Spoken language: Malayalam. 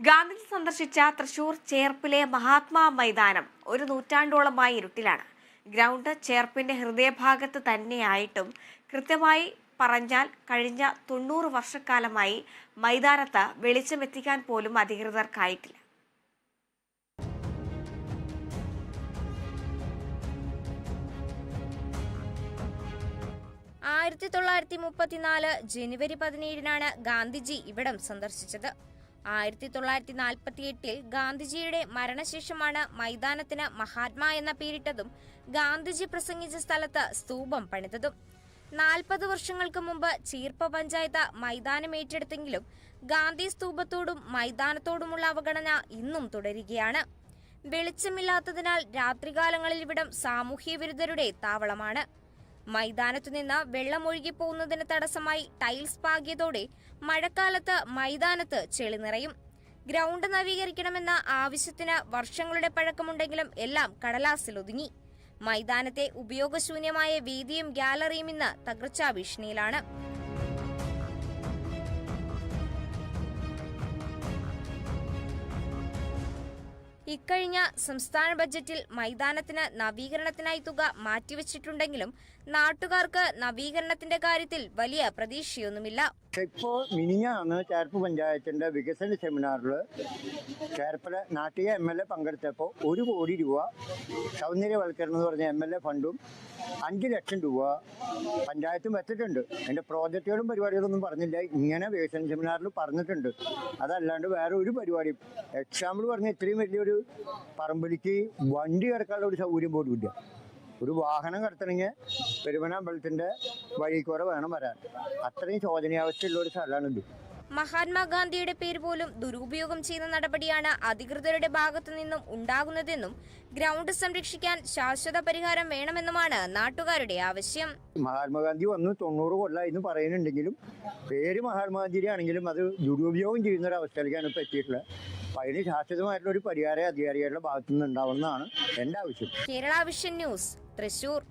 ഗാന്ധിജി സന്ദർശിച്ച തൃശൂർ ചേർപ്പിലെ മഹാത്മാ മൈതാനം ഒരു നൂറ്റാണ്ടോളമായി ഇരുട്ടിലാണ്. ഗ്രൗണ്ട് ചേർപ്പിന്റെ ഹൃദയഭാഗത്ത് തന്നെയായിട്ടും കൃത്യമായി പറഞ്ഞാൽ കഴിഞ്ഞ തൊണ്ണൂറ് വർഷക്കാലമായി മൈതാനത്ത് വെളിച്ചമെത്തിക്കാൻ പോലും അധികൃതർക്കായിട്ടില്ല ആയിരത്തി തൊള്ളായിരത്തി മുപ്പത്തിനാല് ജനുവരി പതിനേഴിനാണ് ഗാന്ധിജി ഇവിടം സന്ദർശിച്ചത്. ആയിരത്തി തൊള്ളായിരത്തി നാൽപ്പത്തി എട്ടിൽ ഗാന്ധിജിയുടെ മരണശേഷമാണ് മൈതാനത്തിന് മഹാത്മാ എന്ന പേരിട്ടതും ഗാന്ധിജി പ്രസംഗിച്ച സ്ഥലത്ത് സ്തൂപം പണിതതും. നാൽപ്പത് വർഷങ്ങൾക്ക് മുമ്പ് ചീർപ്പ പഞ്ചായത്ത് മൈതാനം ഏറ്റെടുത്തെങ്കിലും ഗാന്ധി സ്തൂപത്തോടും മൈതാനത്തോടുമുള്ള അവഗണന ഇന്നും തുടരുകയാണ്. വെളിച്ചമില്ലാത്തതിനാൽ രാത്രികാലങ്ങളിൽ ഇവിടം സാമൂഹ്യ വിരുദ്ധരുടെ താവളമാണ്. മൈതാനത്തു നിന്ന് വെള്ളമൊഴുകി പോകുന്നതിന് തടസ്സമായി ടൈൽസ് പാകിയതോടെ മഴക്കാലത്ത് മൈതാനത്ത് ചെളി നിറയും. ഗ്രൗണ്ട് നവീകരിക്കണമെന്ന ആവശ്യത്തിന് വർഷങ്ങളുടെ പഴക്കമുണ്ടെങ്കിലും എല്ലാം കടലാസിൽ ഒതുങ്ങി. മൈതാനത്തെ ഉപയോഗശൂന്യമായ വേദിയും ഗ്യാലറിയും ഇന്ന് തകർച്ചാ ഭീഷണിയിലാണ്. ഇക്കഴിഞ്ഞ സംസ്ഥാന ബജറ്റിൽ മൈതാനത്തിന് നവീകരണത്തിനായി തുക മാറ്റിവച്ചിട്ടുണ്ടെങ്കിലും നാട്ടുകാർക്ക് നവീകരണത്തിന്റെ കാര്യത്തിൽ വലിയ പ്രതീക്ഷയൊന്നുമില്ല. പക്ഷെ ഇപ്പോൾ മിനിഞ്ഞാണ് ചേർപ്പ് പഞ്ചായത്തിന്റെ വികസന സെമിനാറിൽ ചേർപ്പല നാട്ടിക എം എൽ എ പങ്കെടുത്തപ്പോൾ ഒരു കോടി രൂപ സൗന്ദര്യവൽക്കരണം എന്ന് പറഞ്ഞ എം എൽ എ ഫണ്ടും അഞ്ച് ലക്ഷം രൂപ പഞ്ചായത്തും വെച്ചിട്ടുണ്ട്. അതിന്റെ പ്രോജക്റ്റുകളും പരിപാടികളൊന്നും പറഞ്ഞില്ല. ഇങ്ങനെ വികസന സെമിനാറിൽ പറഞ്ഞിട്ടുണ്ട്. അതല്ലാണ്ട് വേറെ ഒരു പരിപാടി എക്സാമ്പിൾ പറഞ്ഞ ഇത്രയും വലിയൊരു പറമ്പിലേക്ക് വണ്ടി കിടക്കാനുള്ള ഒരു സൗകര്യം പോലും ഇല്ല. ഒരു വാഹനം കടത്തണമെങ്കിൽ പെരുമനാമ്പലത്തിന്റെ വഴി കൂടെ വേണം വരാൻ. അത്രയും ശോചനീയാവസ്ഥയുള്ള ഒരു സ്ഥലമാണ് ഇത് മഹാത്മാഗാന്ധിയുടെ പേര് പോലും ദുരുപയോഗം ചെയ്യുന്ന നടപടിയാണ് അധികൃതരുടെ ഭാഗത്തു നിന്നും ഉണ്ടാകുന്നതെന്നും ഗ്രൗണ്ട് സംരക്ഷിക്കാൻ ശാശ്വത പരിഹാരം വേണമെന്നുമാണ് നാട്ടുകാരുടെ ആവശ്യം. മഹാത്മാഗാന്ധി വന്ന് തൊണ്ണൂറ് കൊല്ലമായി എന്ന് പറയുന്നുണ്ടെങ്കിലും പേര് മഹാത്മാഗാന്ധിയുടെ ആണെങ്കിലും അത് ദുരുപയോഗം ചെയ്യുന്ന ഒരു അവസ്ഥയിലേക്കാണ് ഇപ്പോൾ എത്തിയിട്ടുള്ളത് അതിന് ശാശ്വതമായിട്ടുള്ള ഒരു പരിഹാരം അധികാരികളുടെ ഭാഗത്തു നിന്ന് ഉണ്ടാവുന്നതാണ് എന്റെ ആവശ്യം. Kerala vision news Thrissur.